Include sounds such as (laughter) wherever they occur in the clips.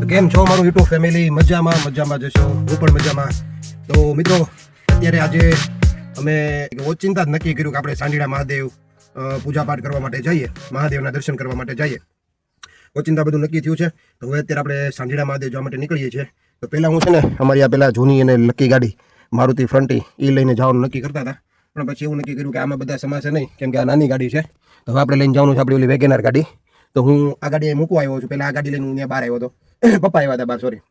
તો કેમ છો મારું યુટ્યુબ ફેમિલી મજામાં મજામાં જશો હું પણ મજામાં. તો મિત્રો, અત્યારે આજે અમે ઓચિંતા જ નક્કી કર્યું કે આપણે સાંડીડા મહાદેવ પૂજાપાઠ કરવા માટે જઈએ. મહાદેવના દર્શન કરવા માટે જઈએ. ઓચિંતા બધું નક્કી થયું છે. તો હવે અત્યારે આપણે સાંડીડા મહાદેવ જવા માટે નીકળીએ છીએ. તો પહેલાં હું છે ને અમારી આ પહેલાં જૂની અને લકી ગાડી, મારુતિ ફ્રન્ટી એ લઈને જવાનું નક્કી કરતા હતા. પણ પછી એવું નક્કી કર્યું કે આમાં બધા સમાશે નહીં. કેમ કે આ નાની ગાડી છે. તો હવે આપણે લઈને જવાનું છે આપણી ઓલી વેગેનાર ગાડી. તો હું આ ગાડી મૂકવા આવ્યો છું. પહેલાં આ ગાડી લઈને હું ત્યાં બહાર આવ્યો હતો. (coughs) પપ્પા આવ્યા હતા બહાર સોરી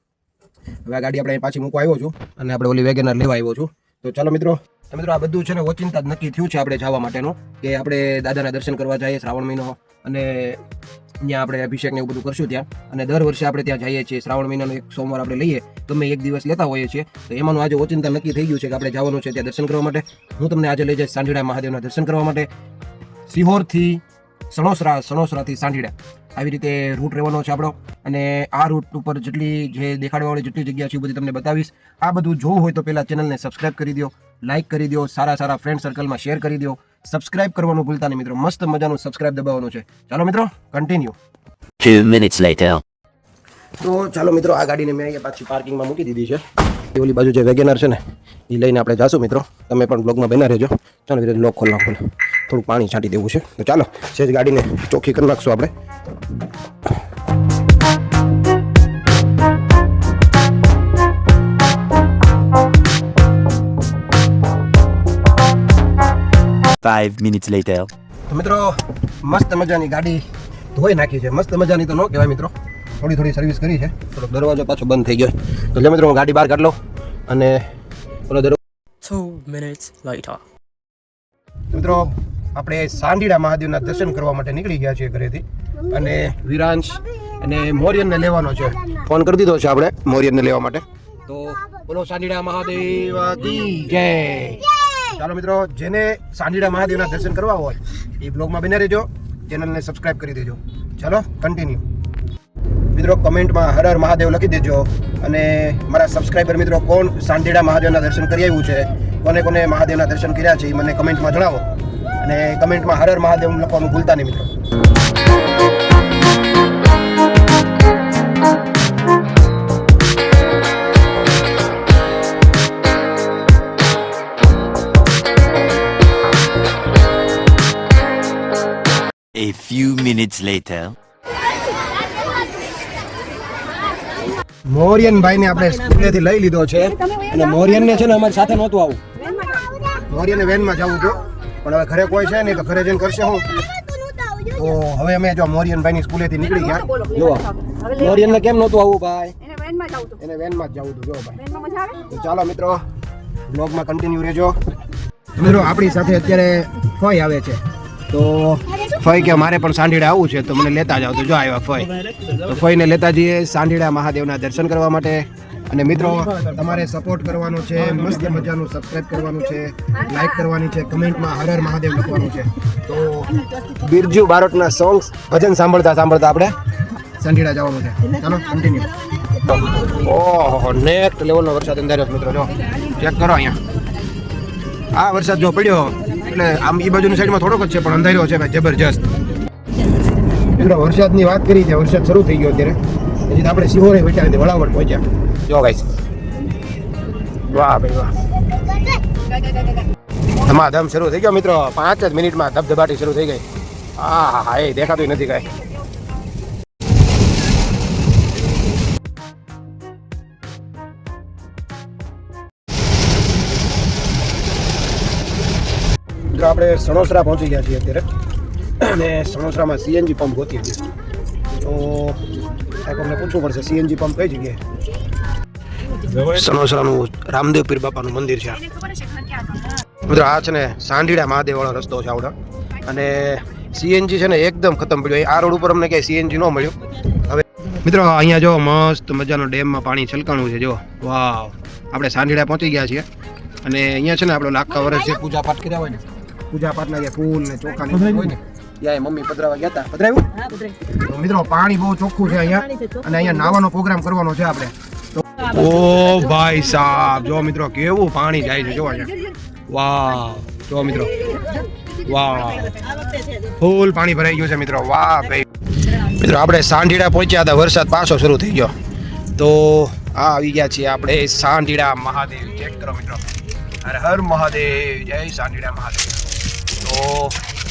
હવે આ ગાડી આપણે પાછી મૂકવા આવ્યો છું અને આપણે ઓલી વેગેનર લેવા આવ્યો છું. તો ચાલો મિત્રો મિત્રો આ બધું છે ને ઓચિંતા જ નક્કી થયું છે આપણે જવા માટેનું, કે આપણે દાદાના દર્શન કરવા જઈએ શ્રાવણ મહિનો અને ત્યાં આપણે અભિષેક ને એવું બધું કરશું ત્યાં. અને દર વર્ષે આપણે ત્યાં જઈએ છીએ. શ્રાવણ મહિનાનો એક સોમવાર આપણે લઈએ, ગમે એક દિવસ લેતા હોઈએ છીએ. તો એમાંનું આજે ઓચિંતા નક્કી થઈ ગયું છે કે આપણે જવાનું છે ત્યાં દર્શન કરવા માટે. હું તમને આજે લઈ જઈશ સાંજડા મહાદેવના દર્શન કરવા માટે. સિહોરથી સણોસરા સણોસરાથી સાંઢીડા. આવી રીતે રૂટ રહેવાનો છે આપણો. અને આ રૂટ ઉપર જેટલી જે દેખાડવાવાળી જેટલી જગ્યા છે એ બધી તમને બતાવીશ. આ બધું જોવું હોય તો પહેલાં ચેનલને સબસ્ક્રાઇબ કરી દો લાઇક કરી દો સારા સારા ફ્રેન્ડ સર્કલમાં શેર કરી દો. સબસ્ક્રાઇબ કરવાનું ભૂલતા નહીં મિત્રો. મસ્ત મજાનું સબસ્ક્રાઇબ દબાવવાનું છે. ચાલો મિત્રો કન્ટિન્યુ. તો ચાલો મિત્રો આ ગાડીને મેં અહીંયા પાછી પાર્કિંગમાં મૂકી દીધી છે. એ ઓલી બાજુ જે વેગેનર છે ને એ લઈને આપણે જાશું મિત્રો. તમે પણ બ્લોગમાં બના રહેજો. ચાલો મિત્રો લોક ખોલ નાખો થોડું પાણી છાંટી દેવું છે. તો ચાલો સેજ ગાડીને ચોખ્ખી કરી નાખશું આપણે. Five minutes later. તો મિત્રો મસ્ત મજાની ગાડી ધોઈ નાખી છે. મસ્ત મજાની તો ન કહેવાય મિત્રો. થોડી થોડી સર્વિસ કરી છે. થોડો દરવાજો પાછો બંધ થઈ ગયો. તો લે મિત્રો હું ગાડી બહાર કાઢ લઉં અને ઓલો દરવાજો Two minutes later. મિત્રો આપણે સાંઢીડા મહાદેવના દર્શન કરવા માટે નીકળી ગયા છીએ ઘરેથી. અને વિરાંશ અને મોરિયનને લેવાનો છે. ફોન કરી દીધો છે આપણે મોરિયનને લેવા માટે. તો બોલો સાંઢીડા મહાદેવ જય. ચાલો મિત્રો, જેને સાંઢીડા મહાદેવના દર્શન કરવા હોય, એ બ્લોગમાં બને રહેજો. ચેનલને સબસ્ક્રાઇબ કરી દેજો. ચાલો કન્ટિન્યુ મિત્રો, કમેન્ટમાં હર હર મહાદેવ લખી દેજો. અને મારા સબસ્ક્રાઇબર મિત્રો, કોણ સાંઢીડા મહાદેવના દર્શન કરી આવ્યું છે? કોને કોને મહાદેવના દર્શન કર્યા છે, એ મને કમેન્ટમાં જણાવો. અને કમેન્ટમાં હર હર મહાદેવ લખવાનું ભૂલતા નહીં મિત્રો. A few minutes later. મોરિયનભાઈને આપણે સ્કૂલેથી લઈ લીધો છે. અને મોરિયનને છે ને અમારી સાથે નહોતું આવું. મોરિયને વેનમાં જવું હતું પણ હવે ઘરે કોઈ છે નહીં તો ઘરે જઈને કરશે હું. તો હવે અમે જો મોરિયનભાઈની સ્કૂલેથી નીકળી ગયા. જો મોરિયનને કેમ નહોતું આવું ભાઈ? એને વેનમાં જાવું હતું એને વેનમાં જ જવું હતું જો ભાઈ. વેનમાં મજા આવે? તો ચાલો મિત્રો બ્લોગમાં કન્ટિન્યુ રહેજો. મિત્રો આપણી સાથે અત્યારે ફોઈ આવે છે. તો ફઈ કે મારે પણ સાંઢીડા આવવું છે તો મને લેતા જાવ તો. જો આવ્યા ફઈ. તો ફઈને લેતા જઈએ સાંઢીડા મહાદેવના દર્શન કરવા માટે. અને મિત્રો તમારે સપોર્ટ કરવાનો છે મસ્ત મજાનું સબસ્ક્રાઇબ કરવાનું છે લાઈક કરવાની છે કમેન્ટમાં હર હર મહાદેવ લખવાનું છે. તો બિરજુ બારોટના સોંગ્સ ભજન સાંભળતા સાંભળતા આપણે સંઢીડા જવાનું છે. ચાલો કન્ટિન્યુ ઓહો નેક્સ્ટ લેવલનો વરસાદ અંધાર્યો મિત્રો જો. ચેક કરો અહીંયા. આ વરસાદ જો પડ્યો એટલે આમ એ બાજુની સાઈડમાં થોડોક જ છે પણ અંધાર્યો છે ભાઈ જબરજસ્ત. મિત્રો વરસાદની વાત કરી છે વરસાદ શરૂ થઈ ગયો અત્યારે. તો આપણે સિહોરે બેઠા નથી વળાવડ પહોંચ્યા. જો ગાઈસ વાહ ભાઈ વાહ. ધમાધમ શરૂ થઈ ગયો મિત્રો. પાંચ જ મિનિટમાં ધબધબાટી શરૂ થઈ ગઈ. હા હા, એ દેખાતું નથી કાંઈ. મિત્રો આપણે સણોસરા પહોંચી ગયા છીએ અત્યારે. અને સણોસરામાં સીએનજી પંપ ગોતી હતી તો સાહેબ પૂછવું પડશે. સીએનજી પંપ કઈ જગ્યાએ? સણોસરાનું રામદેવ પીર બાપાનું મંદિર છે. મિત્રો, આ છે ને સાંઢીડા મહાદેવ વાળો રસ્તો છે આવડો. અને સીએનજી છે ને એકદમ ખતમ પડ્યો. આ રોડ ઉપર અમને ક્યાંય સીએનજી ન મળ્યું. હવે મિત્રો, અહીંયા જો મસ્ત મજાનો ડેમમાં પાણી છલકાણું છે, જો. વાવ. આપણે સાંઢીડા પહોંચી ગયા છીએ. અને અહીંયા છે ને આપણે લાખા વર્ષ જે પૂજા પાઠ કર્યા હોય ને પૂજા પાઠના જે ફૂલ ને ચોખા હોય ને એ મમ્મી પધરાવા ગયા હતા પધરાવ્યું તો મિત્રો પાણી બહુ ચોખ્ખું છે અહીંયા. અને અહીંયા નાવાનો પ્રોગ્રામ કરવાનો છે આપણે. ઓ ભાઈ સાહેબ જો મિત્રો કેવું પાણી જાય છે જો અહીંયા. વાહ જો મિત્રો. વાહ ફૂલ પાણી ભરાઈ ગયું છે મિત્રો. વાહ ભાઈ. મિત્રો આપણે સાંઢીડા પહોંચ્યા હતા વરસાદ પાછો શરૂ થઈ ગયો. તો આ આવી ગયા છીએ આપણે સાંઢીડા મહાદેવ. ચેક કરો મિત્રો. હર હર મહાદેવ જય સાંઢીડા મહાદેવ. તો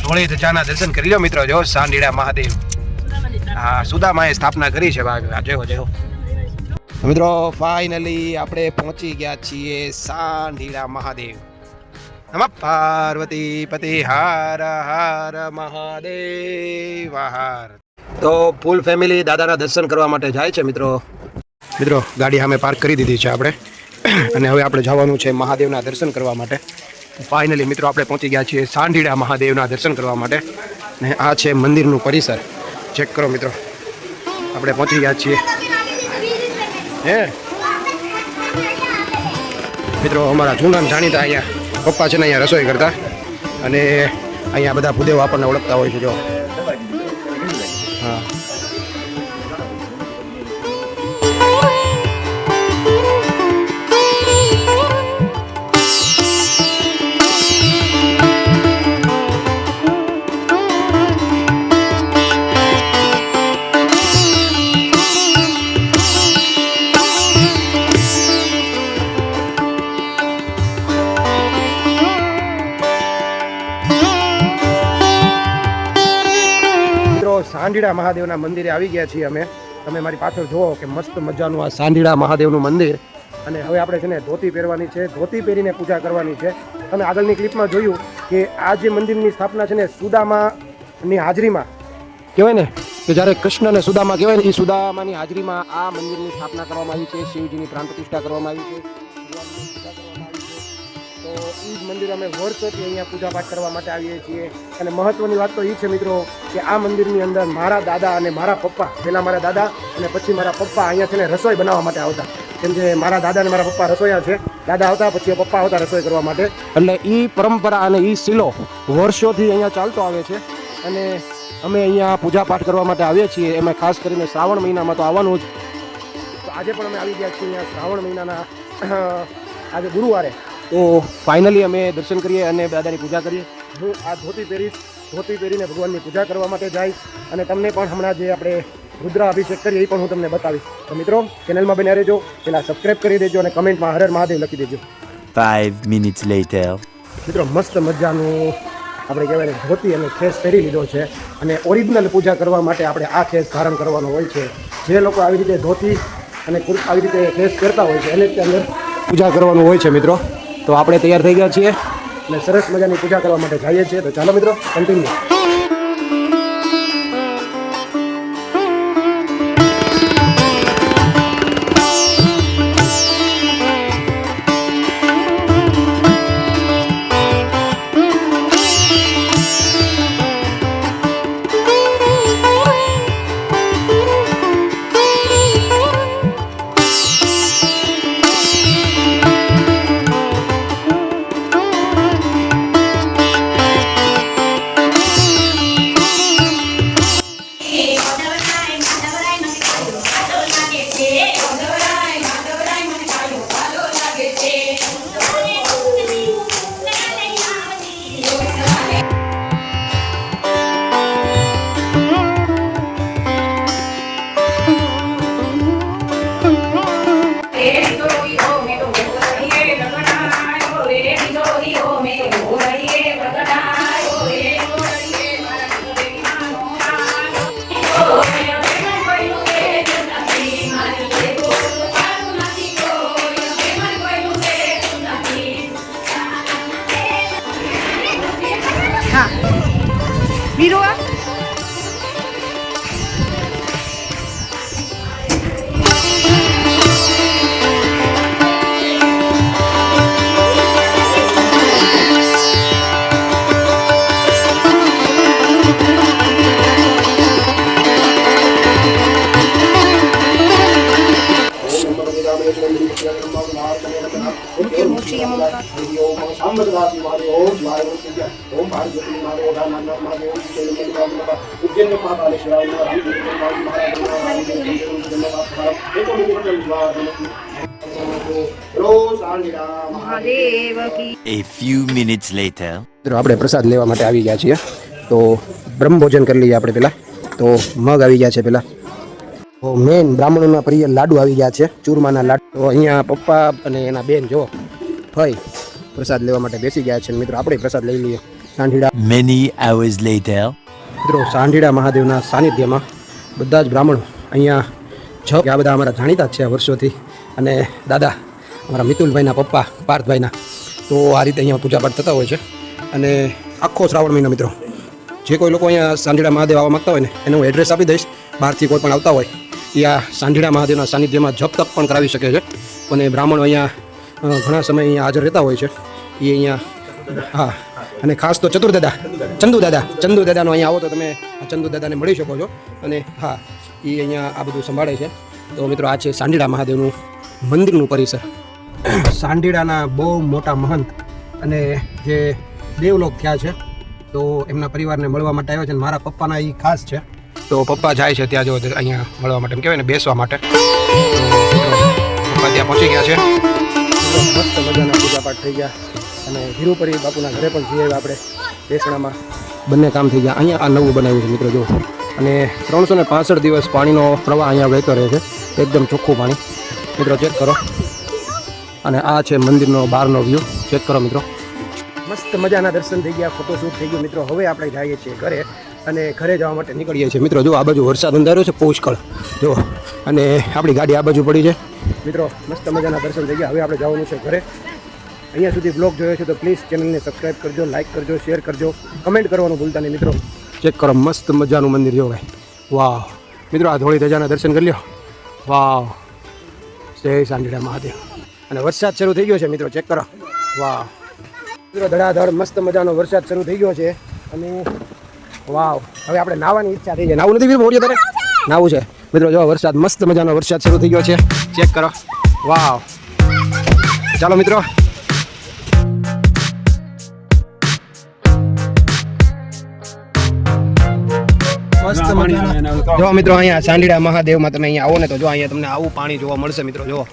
ધોળી ધજાના દર્શન કરી લો મિત્રો. જો સાંડીડા મહાદેવ. હા, સુદામાએ સ્થાપના કરી છે જોયો, જયો. મિત્રો, ફાઇનલી આપણે પહોંચી ગયા છીએ સાંઢીડા મહાદેવ. નમઃ પાર્વતી પતિ હાર હાર મહાદેવ. હાર તો ફૂલ ફેમિલી દાદાના દર્શન કરવા માટે જાય છે મિત્રો. મિત્રો, ગાડી સામે પાર્ક કરી દીધી છે આપણે. અને હવે આપણે જવાનું છે મહાદેવના દર્શન કરવા માટે. ફાઇનલી મિત્રો, આપણે પહોંચી ગયા છીએ સાંઢીડા મહાદેવના દર્શન કરવા માટે. ને આ છે મંદિરનું પરિસર. ચેક કરો, મિત્રો. આપણે પહોંચી ગયા છીએ. હે? મિત્રો, અમારા જૂના જાણીતા અહીંયા પપ્પા છે ને અહીંયા રસોઈ કરતા. અને અહીંયા બધા ભૂદેવ આપણને ઓળખતા હોય છે, જો. સાંઢીડા મહાદેવના મંદિરે આવી ગયા છીએ અમે. તમે મારી પાછળ જુઓ કે મસ્ત મજાનું આ સાંઢીડા મહાદેવનું મંદિર. અને હવે આપણે છે ને ધોતી પહેરવાની છે. ધોતી પહેરીને પૂજા કરવાની છે. તમે આગળની ક્લિપમાં જોયું કે આ જે મંદિરની સ્થાપના છે ને સુદામાની હાજરીમાં, કહેવાય ને કે જ્યારે કૃષ્ણ અને સુદામા કહેવાય ને એ સુદામાની હાજરીમાં આ મંદિરની સ્થાપના કરવામાં આવી છે. શિવજીની પ્રાણ પ્રતિષ્ઠા કરવામાં આવી છે. એ જ મંદિર અમે વર્ષોથી અહીંયા પૂજાપાઠ કરવા માટે આવીએ છીએ. અને મહત્વની વાત તો એ છે મિત્રો કે આ મંદિરની અંદર મારા દાદા અને મારા પપ્પા, પહેલાં મારા દાદા અને પછી મારા પપ્પા અહીંયા છે ને રસોઈ બનાવવા માટે આવતા. કેમ કે મારા દાદા અને મારા પપ્પા રસોઈયા છે, દાદા આવતા, પછી પપ્પા આવતા રસોઈ કરવા માટે. એટલે એ પરંપરા અને એ શીલો વર્ષોથી અહીંયા ચાલતો આવે છે. અને અમે અહીંયા પૂજાપાઠ કરવા માટે આવીએ છીએ. એમાં ખાસ કરીને શ્રાવણ મહિનામાં તો આવવાનું જ. તો આજે પણ અમે આવી ગયા છીએ અહીંયા શ્રાવણ મહિનાના આજે ગુરુવારે. તો ફાઇનલી અમે દર્શન કરીએ અને દાદાની પૂજા કરીએ. હું આ ધોતી પહેરીશ. ધોતી પહેરીને ભગવાનની પૂજા કરવા માટે જઈશ અને તમને પણ હમણાં જે આપણે રુદ્રા અભિષેક કરીએ એ પણ હું તમને બતાવીશ. તો મિત્રો ચેનલમાં બન્યા રહેજો પહેલાં સબસ્ક્રાઈબ કરી દેજો અને કમેન્ટમાં હરર મહાદેવ લખી દેજો. ફાઈવ minutes લેટર મિત્રો મસ્ત મજાનું આપણે કહેવાય ને ધોતી અને ખેસ પહેરી લીધો છે અને ઓરિજિનલ પૂજા કરવા માટે આપણે આ ખેસ ધારણ કરવાનો હોય છે. જે લોકો આવી રીતે ધોતી અને આવી રીતે ખેસ પહેરતા હોય છે એને જ અંદર પૂજા કરવાનું હોય છે મિત્રો. તો આપણે તૈયાર થઈ ગયા છીએ અને સરસ મજાની પૂજા કરવા માટે જઈએ છીએ. તો ચાલો મિત્રો continue A few minutes later. મિત્રો આપણે પ્રસાદ લેવા માટે આવી ગયા છીએ. તો બ્રહ્મ ભોજન કરી લઈએ આપણે પહેલાં. તો મગ આવી ગયા છે પહેલાં. તો મેન બ્રાહ્મણોના પ્રિય લાડુ આવી ગયા છે. ચૂરમાના લાડુ. તો અહીંયા પપ્પા અને એના બેન જો ભાઈ પ્રસાદ લેવા માટે બેસી ગયા છે. મિત્રો આપણે પ્રસાદ લઈ લઈએ. સાંઢીડા. Many hours later. મિત્રો સાંઢીડા મહાદેવના સાનિધ્યમાં બધા જ બ્રાહ્મણો અહીંયા છ આ બધા અમારા જાણીતા જ છે વર્ષોથી. અને દાદા અમારા મિતુલભાઈના પપ્પા પાર્થભાઈના. તો આ રીતે અહીંયા પૂજાપાઠ થતા હોય છે. અને આખો શ્રાવણ મહિનો મિત્રો, જે કોઈ લોકો અહીંયા સાંજડા મહાદેવ આવવા માગતા હોય ને, એને હું એડ્રેસ આપી દઈશ. બહારથી કોઈ પણ આવતા હોય, એ આ સાંજડા મહાદેવના સાનિધ્યમાં જપ તપ પણ કરાવી શકે છે. અને બ્રાહ્મણો અહીંયા ઘણા સમય અહીંયા હાજર રહેતા હોય છે. એ અહીંયા, હા. અને ખાસ તો ચતુર દાદા, ચંદુ દાદા, ચંદુ દાદાનો અહીંયા આવો તો તમે ચંદુ દાદાને મળી શકો છો. અને હા, એ અહીંયા આ બધું સંભાળે છે. તો મિત્રો, આ છે સાંજડા મહાદેવનું મંદિરનું પરિસર. સાંઢીડાના બહુ મોટા મહંત અને જે દેવલોક થયા છે તો એમના પરિવારને મળવા માટે આવ્યો છે મારા પપ્પાના એ ખાસ છે. તો પપ્પા જાય છે ત્યાં જો અહીંયા મળવા માટે એમ કહેવાય ને બેસવા માટે. પપ્પા ત્યાં પહોંચી ગયા છે. મસ્ત મજાના પૂજાપાઠ થઈ ગયા. અને હિરુપરી બાપુના ઘરે પણ જઈએ આપણે બેસણામાં. બંને કામ થઈ ગયા. અહીંયા આ નવું બનાવ્યું છે મિત્રો જો. અને ત્રણસો ને પાંસઠ દિવસ પાણીનો પ્રવાહ અહીંયા વહેતો રહે છે. એકદમ ચોખ્ખું પાણી. મિત્રો ચેક કરો. અને આ છે મંદિરનો બહારનો વ્યૂ ચેક કરો મિત્રો. મસ્ત મજાના દર્શન થઈ ગયા ફોટોશૂટ થઈ ગયું. મિત્રો, હવે આપણે જઈએ છીએ ઘરે અને ઘરે જવા માટે નીકળીએ છીએ. મિત્રો, જો આ બાજુ વરસાદ અંધાર્યો છે, પુષ્કળ. જો, અને આપણી ગાડી આ બાજુ પડી છે. મિત્રો, મસ્ત મજાના દર્શન થઈ ગયા. હવે આપણે જવાનું છે ઘરે. અહીંયા સુધી બ્લોગ જોયો છે તો પ્લીઝ ચેનલને સબસ્ક્રાઇબ કરજો લાઇક કરજો શેર કરજો. કમેન્ટ કરવાનું ભૂલતા નહીં, મિત્રો. ચેક કરો, મસ્ત મજાનું મંદિર જો ભાઈ. વાહ મિત્રો, આ ધોળી ધજાના દર્શન કરી લ્યો. વાહ જય સાંજડા મહાદેવ. અને વરસાદ શરૂ થઈ ગયો છે મિત્રો, ચેક કરો. વાહ. મિત્રો, ધડાધડ, મસ્ત મજાનો વરસાદ શરૂ થઈ ગયો છે. અને વાવ, હવે આપણે નાવાની ઈચ્છા થઈ છે નાવું નથી મોડીએ તારે નાવું છે. મિત્રો, જો, વરસાદ, મસ્ત મજાનો વરસાદ શરૂ થઈ ગયો છે. ચેક કરો. વાવ. ચાલો મિત્રો. જો મિત્રો, અહીંયા સાંડીડા મહાદેવમાં તમે અહીંયા આવો ને તો જો અહીંયા તમને આવું પાણી જોવા મળશે મિત્રો, જો.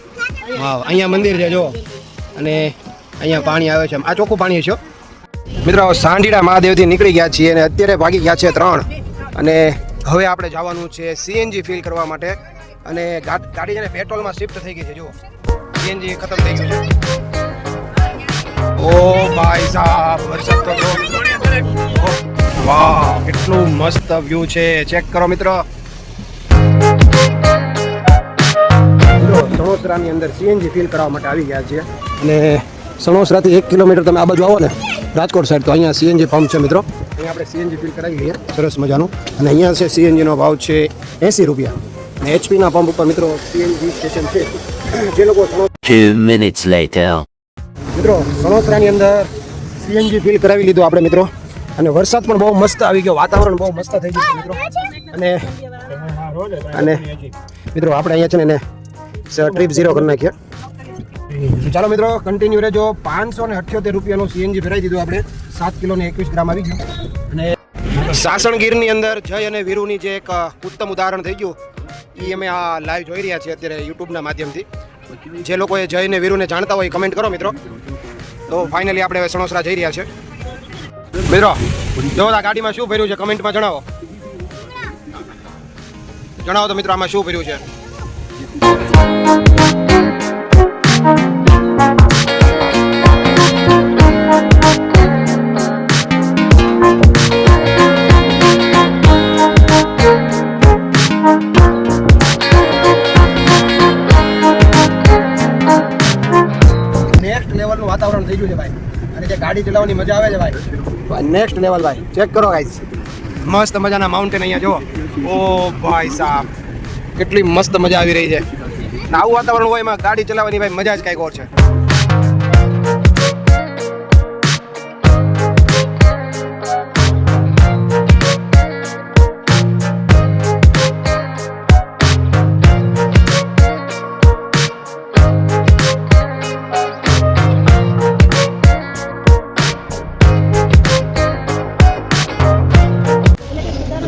વાવ, અહીંયા મંદિર છે, જો. અને અહીંયા પાણી આવે છે. આ ચોખ્ખું પાણી છે મિત્રો, સાંઢીડા મહાદેવથી નીકળી ગયા છીએ અને અત્યારે ભાગી ગયા છે ત્રણ. અને હવે આપણે જવાનું છે સીએનજી ફિલ કરવા માટે. અને ગાડી છે પેટ્રોલમાં શિફ્ટ થઈ ગઈ છે, જુઓ. સીએનજી ખતમ થઈ ગયું છે. ઓ ભાઈ સાહેબ વરસાદ તો વાહ, કેટલું મસ્ત વ્યૂ છે. ચેક કરો, મિત્રો. સણોસરાની અંદર સીએનજી ફિલ કરવા માટે આવી ગયા છીએ. અને સણોસરાથી એક કિલોમીટર તમે આ બાજુ આવો ને રાજકોટ સાઈડ તો અહીંયા સીએનજી પંપ છે મિત્રો. અહીંયા આપણે સીએનજી ફિલ કરાવી લઈએ સરસ મજાનું. અને અહીંયા છે સીએનજીનો ભાવ છે એંસી રૂપિયા. અને એચપીના પંપ ઉપર મિત્રો સીએનજી સ્ટેશન છે. જે લોકો minutes later. મિત્રો સણોસરાની અંદર સીએનજી ફિલ કરાવી લીધું આપણે મિત્રો. અને વરસાદ પણ બહુ મસ્ત આવી ગયો વાતાવરણ બહુ મસ્ત થઈ ગયું મિત્રો. અને અને મિત્રો આપણે અહીંયા છે ને ટ્રીપ ઝીરો કરી નાખ્યા. ચાલો મિત્રો કન્ટિન્યુ રહેજો. પાંચસો ને અઠ્યોતેર રૂપિયાનું સીએનજી ભરાઈ દીધું આપણે. સાત કિલો ને એકવીસ ગ્રામ આવી ગયું. અને સાસણગીરની અંદર જય અને વીરુની જે એક ઉત્તમ ઉદાહરણ થઈ ગયું એ અમે આ લાઈવ જોઈ રહ્યા છીએ અત્યારે યુટ્યુબના માધ્યમથી. જે લોકોએ જય અને વીરુને જાણતા હોય કમેન્ટ કરો મિત્રો. તો ફાઇનલી આપણે હવે સણોસરા જઈ રહ્યા છે મિત્રો, જો આ ગાડીમાં શું ભર્યું છે કમેન્ટમાં જણાવો. જણાવો તો મિત્રો આમાં શું ભર્યું છે. વાતાવરણ થઈ ગયું છે ભાઈ. અને ગાડી ચલાવવાની મજા આવે છે ભાઈ. નેક્સ્ટ લેવલ ભાઈ. ચેક કરો ગાઈસ મસ્ત મજાના માઉન્ટેન અહીંયા, જુઓ. ઓ ભાઈ સાહેબ કેટલી મસ્ત મજા આવી રહી છે. આવું વાતાવરણ હોય એમાં ગાડી ચલાવવાની ભાઈ મજા જ કાંઈક ઓર છે.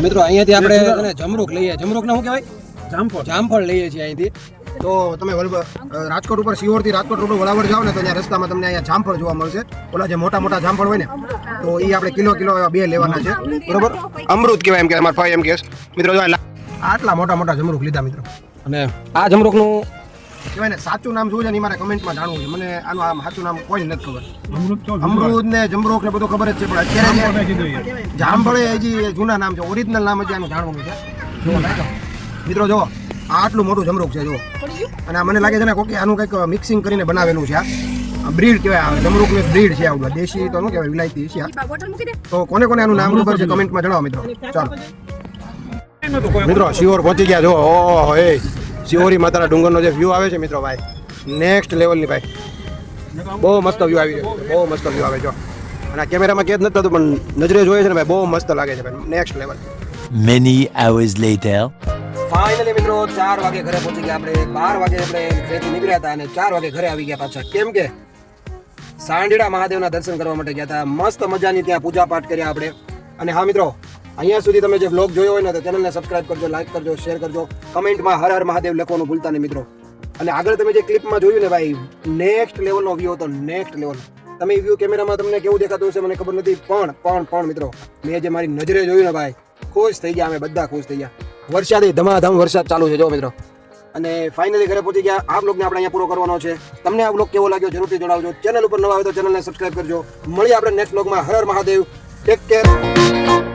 મિત્રો અહીંયાથી આપણે જમરૂક લઈએ. જમરૂક શું કહેવાય? જામફળ. જામફળ લઈએ છીએ અહીંથી. તો તમે રાજકોટ ઉપર સિહોરથી રાજકોટ રોડ વડાવડ જાઓ ને તો ત્યાં રસ્તામાં તમને અહીંયા જામફળ જોવા મળશે. ઓલા જે મોટા મોટા જામફળ હોય ને તો એ આપણે કિલો કિલો એવા બે લેવાના છે. બરોબર? અમૃત કહેવાય એમ કે અમારા ભાઈ એમ કે. મિત્રો જો આટલા મોટા મોટા જમરૂખ લીધા મિત્રો. અને આ જમરૂખનું કહેવાય ને સાચું નામ શું છે ને એ મારે કમેન્ટમાં જાણવું છે. મને આનું આમ સાચું નામ કોઈ નથી ખબર. અમૃત ને જમરૂક ને બધું ખબર જ છે પણ અત્યારે જામફળે હજી જૂના નામ છે. ઓરિજિનલ નામ હજી આનું જાણવું છે. મિત્રો જો આટલું મોટું જમરૂક છે જો અને આ મને લાગે છે ને કોકે આનું કંઈક મિક્સિંગ કરીને બનાવેલું છે આ. બ્રીડ કહેવાય આ જમરૂખની બ્રીડ છે આવું દેશી તો શું કહેવાય વિલાયતી છે આ. બોટલ મૂકી દે. તો કોને કોને આનું નામ ખબર છે કમેન્ટમાં જણાવો મિત્રો. ચાલો. મિત્રો શિયોર પહોંચી ગયા જો ઓહો એ શિહોરી માતાના ડુંગરનો જે વ્યૂ આવે છે મિત્રો ભાઈ. નેક્સ્ટ લેવલની ભાઈ. બહુ મસ્ત વ્યૂ આવી રહ્યો છે. બહુ મસ્ત વ્યૂ આવે છે જો અને આ કેમેરામાં કેદ નથી થતું પણ નજરે જોઈએ છે ને ભાઈ બહુ મસ્ત લાગે છે ભાઈ. Next level Many hours later. Finally મિત્રો ચાર વાગે ઘરે પહોંચી ગયા આપણે. બાર વાગે આપણે ઘરેથી નીકળ્યા હતા અને ચાર વાગે ઘરે આવી ગયા પાછા. કેમ કે સાંઢીડા મહાદેવના દર્શન કરવા માટે ગયા હતા. મસ્ત મજાની ત્યાં પૂજા પાઠ કર્યા આપણે. અને હા મિત્રો, અહીંયા સુધી તમે જે બ્લોગ જોયો હોય ને તો ચેનલને સબસ્ક્રાઇબ કરજો લાઈક કરજો શેર કરજો. કમેન્ટમાં હર હર મહાદેવ લખવાનું ભૂલતા નહીં મિત્રો. અને આગળ તમે જે ક્લિપમાં જોયું ને ભાઈ નેક્સ્ટ લેવલનો વ્યૂ હતો નેક્સ્ટ લેવલ તમે વ્યૂ કેમેરામાં તમને કેવું દેખાતું હશે મને ખબર નથી, પણ પણ પણ મિત્રો, મેં જે મારી નજરે જોયું ને ભાઈ, ખુશ થઈ ગયા અમે બધા, ખુશ થઈ ગયા. વરસાદ ધમાધમ વરસાદ ચાલુ છે, જો મિત્રો. અને ફાઇનલી ઘરે પહોંચી ગયા. આ બ્લોગને આપણે અહીંયા પૂરો કરવાનો છે. તમને આ બ્લોગ કેવો લાગ્યો જરૂરથી જણાવજો. ચેનલ ઉપર નવા આવે તો ચેનલને સબસ્ક્રાઇબ કરજો. મળીએ આપણે નેક્સ્ટ બ્લોગમાં હર મહાદેવ. Take care